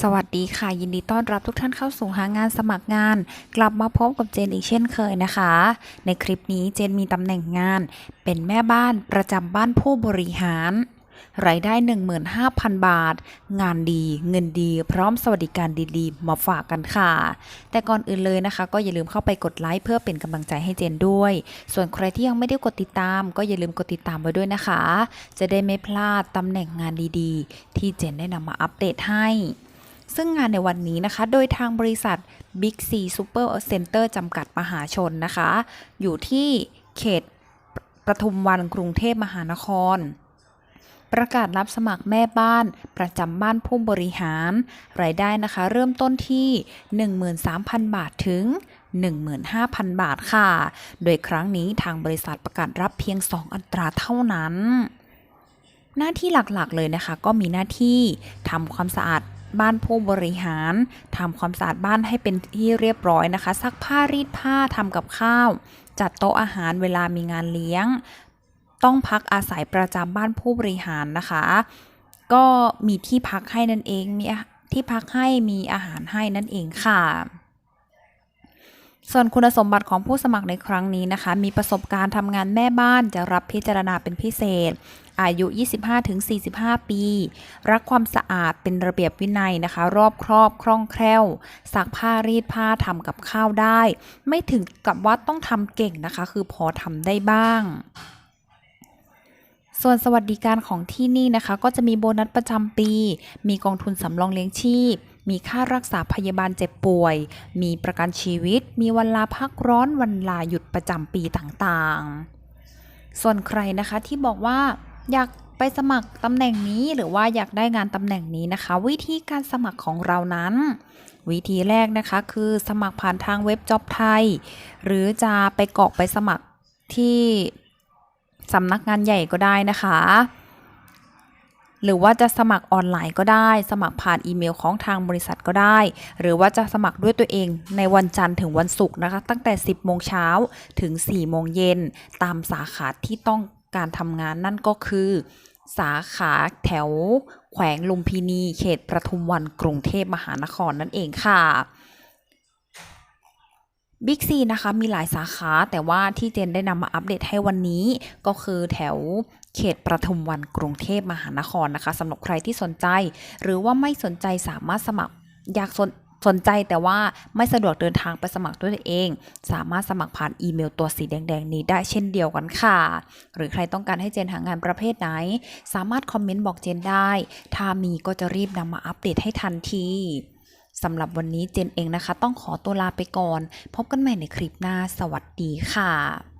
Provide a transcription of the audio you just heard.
สวัสดีค่ะ ยินดีต้อนรับทุกท่านเข้าสู่หางานสมัครงาน กลับมาพบกับเจนอีกเช่นเคยนะคะ ในคลิปนี้เจนมีตำแหน่งงาน เป็นแม่บ้านประจำบ้านผู้บริหาร รายได้ 15,000 บาท งานดี เงินดี พร้อมสวัสดิการดีๆ มาฝากกันค่ะ แต่ก่อนอื่นเลยนะคะ ก็อย่าลืมเข้าไปกดไลค์เพื่อเป็นกำลังใจให้เจนด้วย ส่วนใครที่ยังไม่ได้กดติดตาม ก็อย่าลืมกดติดตามไว้ด้วยนะคะ จะได้ไม่พลาดตำแหน่งงานดีๆ ที่เจนได้นำมาอัปเดตให้ ซึ่งงานในวันนี้นะคะ โดยทางบริษัท Big C Super Center จำกัดมหาชนนะคะ อยู่ที่เขตปทุมวันกรุงเทพมหานคร ประกาศรับสมัครแม่บ้าน ประจำบ้านผู้บริหาร รายได้นะคะ เริ่มต้นที่ 13,000 บาทถึง 15,000 บาทค่ะ โดยครั้งนี้ทางบริษัทประกาศรับเพียง 2 อัตราเท่านั้นหน้าที่หลักๆ เลยนะคะ ก็มีหน้าที่ทำความสะอาด บ้านผู้บริหารทำความสะอาดบ้านให้เป็นที่เรียบร้อยนะคะ ซักผ้ารีดผ้าทำกับข้าว จัดโต๊ะอาหารเวลามีงานเลี้ยง ต้องพักอาศัยประจำบ้านผู้บริหารนะคะ ก็มีที่พักให้นั่นเองมีที่พักให้มีอาหารให้นั่นเองค่ะ ส่วนคุณสมบัติของผู้สมัครในครั้งนี้นะคะ มีประสบการณ์ทำงานแม่บ้านจะรับพิจารณาเป็นพิเศษ อายุ 25-45 ปี รักความสะอาดเป็นระเบียบวินัยนะคะ รอบครอบคล่องแคล่วซักผ้ารีดผ้าทำกับข้าวได้ ไม่ถึงกับว่าต้องทำเก่งนะคะ คือพอทำได้บ้างส่วนสวัสดิการของที่นี่นะคะ ก็จะมีโบนัสประจำปี มีกองทุนสำรองเลี้ยงชีพ มีค่ารักษาพยาบาลเจ็บป่วย มีประกันชีวิต มีวันลาพักร้อนวันลาหยุดประจำปีต่างๆ ส่วนใครนะคะที่บอกว่าอยากไปสมัครตำแหน่งนี้หรือว่าอยากได้งานตำแหน่งนี้นะคะ วิธีการสมัครของเรานั้น วิธีแรกนะคะคือสมัครผ่านทางเว็บจ็อบไทย หรือจะไปกรอกไปสมัครที่สำนักงานใหญ่ก็ได้นะคะ หรือว่าจะสมัครออนไลน์ก็ได้ สมัครผ่านอีเมลของทางบริษัทก็ได้ หรือว่าจะสมัครด้วยตัวเองในวันจันทร์ถึงวันศุกร์นะคะ ตั้งแต่ 10 โมงเช้าถึง 4 โมงเย็น ตามสาขาที่ต้องการทำงานนั่นก็คือ สาขาแถว แขวงลุมพินี เขตประทุมวันกรุงเทพมหานครนั่นเองค่ะ บิ๊กซีนะคะมีหลายสาขาแต่ว่าที่เจนได้นำมาอัปเดตให้วันนี้ ก็คือแถวเขตประทุมวันกรุงเทพมหานครนะคะสำหรับใครที่สนใจ หรือว่าไม่สนใจสามารถสมัครอยากสนสนใจแต่ว่าไม่สะดวกเดินทางไปสมัครด้วยตัวเอง สามารถสมัครผ่านอีเมลตัวสีแดง ๆ นี้ได้เช่นเดียวกันค่ะ หรือใครต้องการให้เจนหางานประเภทไหน สามารถคอมเมนต์บอกเจนได้ ถ้ามีก็จะรีบนำมาอัปเดตให้ทันที สำหรับวันนี้เจนเองนะคะ ต้องขอตัวลาไปก่อน พบกันใหม่ในคลิปหน้า สวัสดีค่ะ